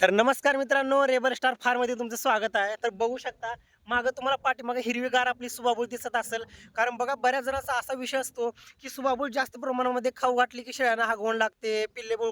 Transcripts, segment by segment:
तर नमस्कार मित्रांनो रेबर स्टार फार्ममध्ये तुमचं स्वागत आहे. तर बघू शकता मागं तुम्हाला पाठीमागं हिरवीगार आपली सुबाबूळ दिसत असेल. कारण बघा बऱ्याच जणांचा असा विषय असतो की सुबाबूळ जास्त प्रमाणामध्ये खाऊ घातली की शेळ्यांना हागवण लागते पिल्ले बोळ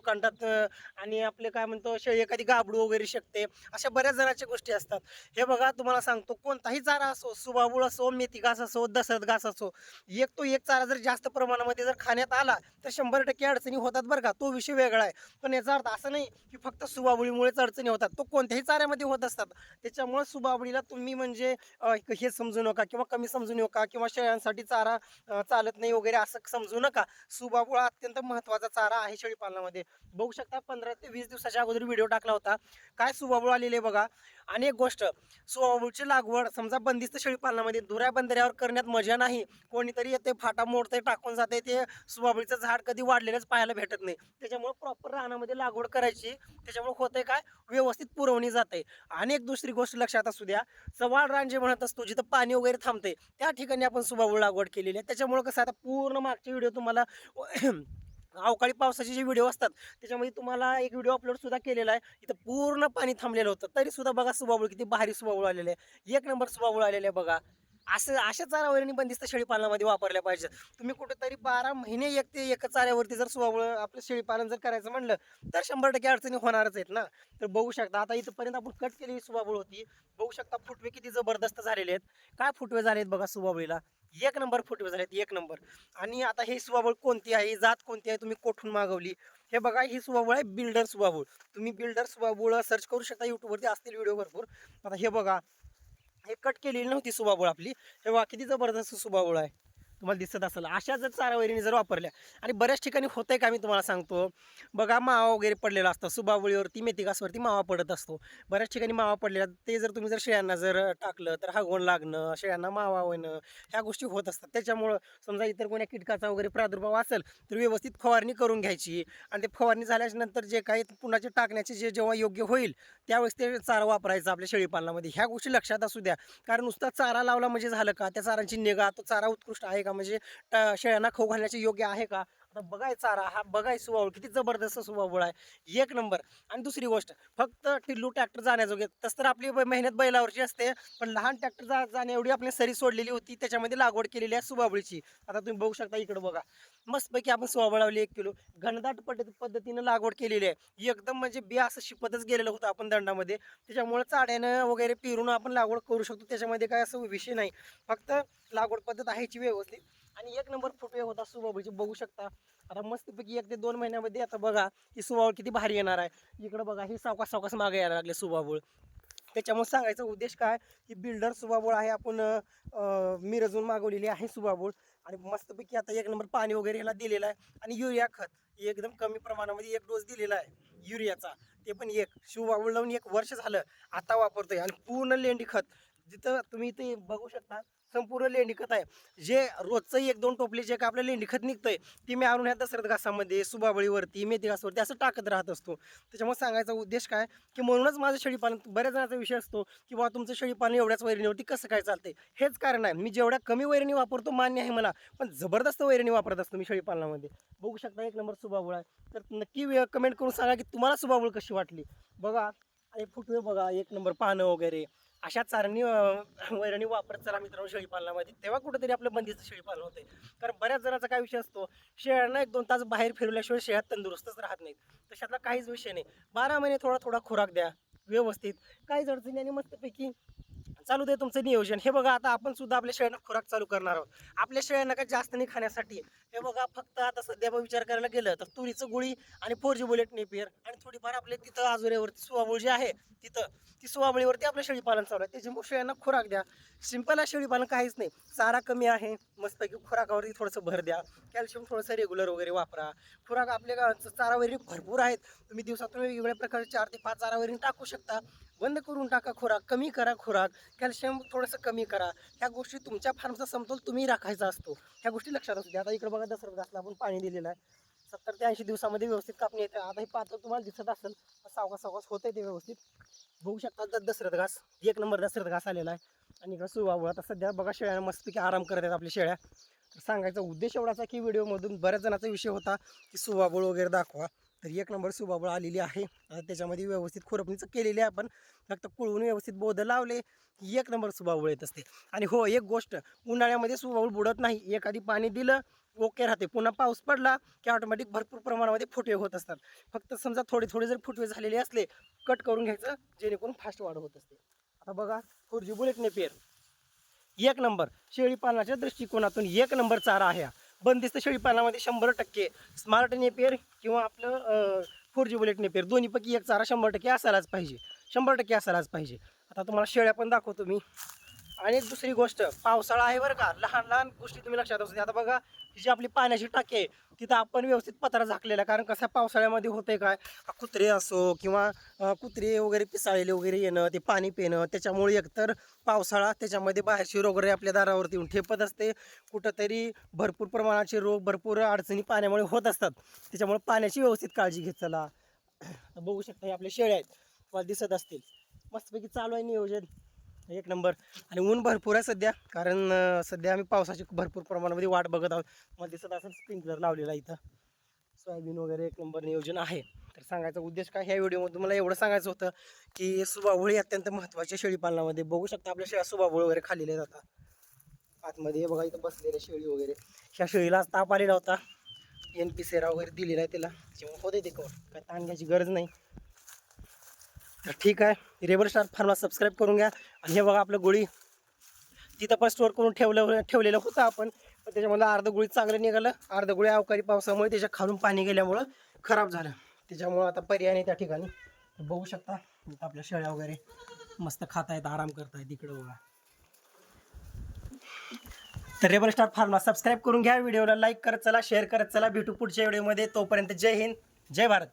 आणि आपले काय म्हणतो शेळी एखादी गाबडू वगैरे शकते. अशा बऱ्याच जणांच्या गोष्टी असतात. हे बघा तुम्हाला सांगतो कोणताही चारा असो सुबाबूळ असो मेथी घास असो दसत घास असो एक तो एक चारा जर जास्त प्रमाणामध्ये जर खाण्यात आला तर शंभर टक्के अडचणी होतात बरं का. तो विषय वेगळा आहे. पण याचा अर्थ असं नाही की फक्त सुबाबुळीमुळेच अडचणी होतात. तो कोणत्याही चाऱ्यामध्ये होत असतात. त्याच्यामुळे सुबाबुळीला तुम्ही म्हणजे म्हणजे हे समजू नका किंवा कमी समजू नका किंवा शेळ्यांसाठी चारा चालत नाही वगैरे असं समजू नका. सुबाबुळा अत्यंत महत्त्वाचा चारा आहे शेळीपालनामध्ये. बघू शकता पंधरा ते वीस दिवसाच्या अगोदर व्हिडिओ टाकला होता. काय सुबाबुळ आलेले बघा. आणि एक गोष्ट सुबाबुळची लागवड समजा बंदिस्त शेळीपालनामध्ये दुऱ्या बंदऱ्यावर करण्यात मजा नाही. कोणीतरी येते फाटा मोडते टाकून जाते ते सुबाबुळीचं झाड कधी वाढलेलंच पाहायला भेटत नाही. त्याच्यामुळे प्रॉपर रानामध्ये लागवड करायची. त्याच्यामुळे होतंय काय? व्यवस्थित पुरवणी जाते. आणि एक दुसरी गोष्ट लक्षात असू द्या. सवाळ रान जे म्हणत असतो जिथं पाणी वगैरे थांबते त्या ठिकाणी आपण सुबाबूळ लागवड केलेली आहे. त्याच्यामुळं कसं आता पूर्ण मागचे व्हिडिओ तुम्हाला अवकाळी पावसाचे जे व्हिडिओ असतात त्याच्यामध्ये तुम्हाला एक व्हिडिओ अपलोड सुद्धा केलेला आहे. इथं पूर्ण पाणी थांबलेलं होतं. तरी सुद्धा बघा सुबाबूळ किती भारी सुबाबूळ आलेले आहे. एक नंबर सुबाबूळ आलेले आहे बघा. असं अशा चाऱ्यावरणी बंदिस्त शेळीपालनामध्ये वापरल्या पाहिजे तुम्ही कुठेतरी बारा महिने एक ते एका चाऱ्यावरती जर सुबाबुळ आपलं शेळीपालन जर करायचं म्हणलं तर शंभर टक्के अडचणी होणारच आहेत ना. तर बघू शकता आता इथंपर्यंत आपण कट केलेली सुवावळ होती. बघू शकता फुटवे किती जबरदस्त झालेले आहेत. काय फुटवे झाले आहेत बघा सुवावळीला? एक नंबर फुटवे झालेत एक नंबर. आणि आता हे सुबाबुळ कोणती आहे? जात कोणती आहे? तुम्ही कोठून मागवली? हे बघा ही सुबाबुळ आहे बिल्डर सुबाबुळ तुम्ही बिल्डर सुबाबुळ सर्च करू शकता यूट्यूबवरती असतील व्हिडिओ भरपूर. आता हे बघा हे कट केलेली नव्हती सुबाबुळ आपली. हे बघा किती जबरदस्त सुबाबुळ आहे. तुम्हाला दिसत असेल अशा जर चारावरीने जर वापरल्या आणि बऱ्याच ठिकाणी होतं आहे का मी तुम्हाला सांगतो बघा मावा वगैरे पडलेला असतो सुबावळीवरती मेथिकासवरती मावा पडत असतो. बऱ्याच ठिकाणी मावा पडलेला ते जर तुम्ही जर शेळ्यांना जर टाकलं तर हागवण लागणं शेळ्यांना मावा होणं ह्या गोष्टी होत असतात. त्याच्यामुळं समजा इतर कोण्या कीटकाचा वगैरे प्रादुर्भाव असेल तर व्यवस्थित फवारणी करून घ्यायची. आणि ते फवारणी झाल्यानंतर जे काही पुन्हाचे टाकण्याचे जे जेव्हा योग्य होईल त्यावेळेस ते चारा वापरायचा आपल्या शेळीपालनामध्ये. ह्या गोष्टी लक्षात असू द्या. कारण नुसता चारा लावला म्हणजे झालं का? त्या चारांची निगा तो चारा उत्कृष्ट आहे का? म्हणजे शेळ्यांना खाऊ घालण्याचे योग्य आहे का? आता बघाय चारा हा बघाय सुबाबुळ किती जबरदस्त सुबाबुळ आहे. एक नंबर. आणि दुसरी गोष्ट फक्त टिल्लू ट्रॅक्टर जाण्याजोगे. तसं तर आपली मेहनत बैलावरची असते पण लहान ट्रॅक्टर जा जाण्या एवढी आपली सरी सोडलेली होती त्याच्यामध्ये लागवड केलेली आहे सुभावळीची आता तुम्ही बघू शकता इकडे बघा. मस्तपैकी आपण सुबाबुळ लावली एक किलो. घनदाट पद्धत पद्धतीनं लागवड केलेली आहे. एकदम म्हणजे बी असं शिपतच गेलेलं होतं आपण दंडामध्ये. त्याच्यामुळे चाड्यानं वगैरे पिरून आपण लागवड करू शकतो. त्याच्यामध्ये काय असं विषय नाही. फक्त लागवड पद्धत आहे व्यवस्थित. आणि एक नंबर फुटवे होता सुबाबूचे. बघू शकता. आता मस्तपैकी एक ते दोन महिन्यामध्ये आता बघा ही सुबाबूळ किती भारी येणार आहे. इकडं बघा ही सावकाश सावकाश मागे यायला लागले सुबाबूळ. त्याच्यामुळे सांगायचा उद्देश काय? की बिल्डर सुबाबूळ आहे आपण मिरजून मागवलेली आहे सुबाबूळ. आणि मस्तपैकी आता एक नंबर पाणी वगैरे ह्याला दिलेलं आहे. आणि युरिया खत एकदम कमी प्रमाणामध्ये एक डोस दिलेला आहे. युरियाचा. ते पण एक. शिवबाबूळ लावून एक वर्ष झालं आता वापरतोय. आणि पूर्ण लेंडी खत. जिथं तुम्ही इथे बघू शकता संपूर्ण लेंडी खत आहे. जे रोजचं एक दोन टोपले जे काय आपलं लेंडी खत निघतंय ती मी आणून ह्या दसरथ घासामध्ये सुबाबळीवरती मेथी घासावरती असं टाकत राहत असतो. त्याच्यामुळे सांगायचा उद्देश काय की म्हणूनच माझं शेळीपालन बऱ्याच जणांचा विषय असतो की बाबा तुमचं शेळीपालन एवढ्याच वैरणीवरती कसं काय चालतंय? हेच कारण आहे. मी जेवढ्या कमी वैरणी वापरतो मान्य आहे मला पण जबरदस्त वैरणी वापरत असतो मी शेळीपालनामध्ये. बघू शकता एक नंबर सुबाबुळ आहे. तर नक्की कमेंट करून सांगा की तुम्हाला सुबाबुळ कशी वाटली? बघा आणि फुटवे बघा एक नंबर पानं वगैरे. अशा चारणी वैरणी वापरत चला मित्रांनो शेळीपालनामध्ये तेव्हा कुठेतरी आपलं बंदीचं शेळीपालन होते कारण बऱ्याच जणांचा काय विषय असतो शेळ्यांना एक दोन तास बाहेर फिरवल्याशिवाय शेळ्या तंदुरुस्तच राहत नाहीत. तशातला काहीच विषय नाही. बारा महिने थोडा थोडा खुराक द्या व्यवस्थित. काहीच अडचणी आणि मस्तपैकी चालू दे तुमचं नियोजन. हे बघा आता आपण सुद्धा आपल्या शेळ्यांना खुराक चालू करणार आहोत. आपल्या शेळ्यांना काय जास्त नाही खाण्यासाठी. हे बघा फक्त आता सध्या विचार करायला गेलं तर तुरीचं गुळी आणि फोर जी बुलेट नेपियर आणि थोडीफार आपले तिथं आजोऱ्यावरती सुवाबळ जी आहे तिथं ती सुवाबळीवरती आपलं शेळीपालन चालू आहे. त्याच्यामुळे शेळ्यांना खुराक द्या. सिंपल आहे शेळीपालन काहीच नाही. चारा कमी आहे मस्तपैकी खुराकावरती थोडंसं भर द्या. कॅल्शियम थोडंसं रेग्युलर वगैरे वापरा. खुराक आपल्या चारावरी चारा वगैरे भरपूर आहेत. तुम्ही दिवसातून वेगवेगळ्या प्रकारचे चार ते पाच चारा वगैरे टाकू शकता. बंद करून टाका खुराक कमी करा खुराक कॅल्शियम थोडंसं कमी करा. ह्या गोष्टी तुमच्या फार्मचा समतोल तुम्ही राखायचा असतो. ह्या गोष्टी लक्षात असू द्या. आता इकडे बघा दसरा घासला आपण पाणी दिलेलं आहे. सत्तर ते ऐंशी दिवसामध्ये व्यवस्थित कापणी येते. आता हे पात्र तुम्हाला दिसत असेल सावकास सावकास होत आहे ते व्यवस्थित. बघू शकता तर दसरथ घास एक नंबर दसरथ घास आलेला आहे. आणि इकडं सुवाबळ आता सध्या बघा शेळ्या मस्तपैकी आराम करत आहेत आपल्या शेळ्या. तर सांगायचा उद्देश एवढाचा की व्हिडिओमधून बऱ्याच जणांचा विषय होता की सुवाबळ वगैरे दाखवा. तर एक नंबर सुबाबळ आलेली आहे. आता त्याच्यामध्ये व्यवस्थित खुरपणीचं केलेली आहे आपण. फक्त कुळवून व्यवस्थित बोध लावले की एक नंबर सुबाबळ येत असते. आणि हो एक गोष्ट उन्हाळ्यामध्ये सुबाबळ बुडत नाही. एखादी पाणी दिलं ओके राहते. पुन्हा पाऊस पडला की ऑटोमॅटिक भरपूर प्रमाणामध्ये फुटवे होत असतात. फक्त समजा थोडे थोडे जर फुटवे झालेले असले कट करून घ्यायचं जेणेकरून फास्ट वाढ होत असते. आता बघा फोर जी बुलेट पेर. एक नंबर शेळी पालनाच्या दृष्टिकोनातून एक नंबर चारा आहे बंदिस्त शेळीपालनामध्ये शंभर टक्के स्मार्ट नेपेर किंवा आपलं फोर जी बुलेट नेपेर दोन्हीपैकी एक चारा शंभर टक्के असायलाच पाहिजे. शंभर टक्के असायलाच पाहिजे. आता तुम्हाला शेळ्या पण दाखवतो मी. आणि एक दुसरी गोष्ट पावसाळा आहे बरं का. लहान लहान गोष्टी तुम्ही लक्षात असू द्या. आता बघा ही जी आपली पाण्याची टाकी आहे तिथं आपण व्यवस्थित पत्रा झाकलेला. कारण कसं पावसाळ्यामध्ये होतंय काय? कुत्रे असो किंवा कुत्रे वगैरे पिसाळलेले वगैरे येणं ते पाणी पिणं त्याच्यामुळे एकतर पावसाळा त्याच्यामध्ये बाहेरची वगैरे आपल्या दारावरती येऊन ठेपत असते. कुठंतरी भरपूर प्रमाणाचे रोग भरपूर अडचणी पाण्यामुळे होत असतात. त्याच्यामुळे पाण्याची व्यवस्थित काळजी घेत चला. बघू शकता हे आपले शेळ्या आहेत. तुम्हाला दिसत असतील. मस्तपैकी चालू आहे नियोजन. एक नंबर. आणि ऊन भरपूर आहे सध्या. कारण सध्या आम्ही पावसाची भरपूर प्रमाणामध्ये वाट बघत आहोत. मला दिसत असेल स्प्रिंकलर लावलेला आहे इथं. सोयाबीन वगैरे एक नंबर नियोजन आहे. तर सांगायचा उद्देश काय? ह्या व्हिडिओमध्ये तुम्हाला एवढं सांगायचं होतं की सुबाबोळी अत्यंत महत्त्वाच्या शेळीपालनामध्ये बघू शकता आपल्या शेळ्या सुबाबोळ वगैरे खाल्लेल्या जातात आतमध्ये हे बघा इथं बसलेल्या शेळी वगैरे. ह्या शेळीला ताप आलेला होता. एन पी सेरा वगैरे दिलेला आहे त्याला. होते ते कवर काय ताण घ्यायची गरज नाही. ठीक आहे. रेबर स्टार फार्मा सबस्क्राईब करून घ्या. आणि हे बघा आपलं गोळी. तिथं पण स्टोअर करून ठेवलं ठेवलेलं होतं आपण. पण त्याच्यामधलं अर्ध गोळी चांगलं निघालं. अर्ध गोळी अवकाळी पावसामुळे त्याच्या खालून पाणी गेल्यामुळं खराब झालं. त्याच्यामुळं आता पर्याय नाही त्या ठिकाणी. बघू शकता. आपल्या शेळ्या वगैरे मस्त खातायत आराम करतायत इकडं बघा. तर रेबर स्टार फार्मा सबस्क्राईब करून घ्या. व्हिडिओला लाईक करत चला शेअर करत चला. भेटू पुढच्या व्हिडिओमध्ये तोपर्यंत जय हिंद जय भारत.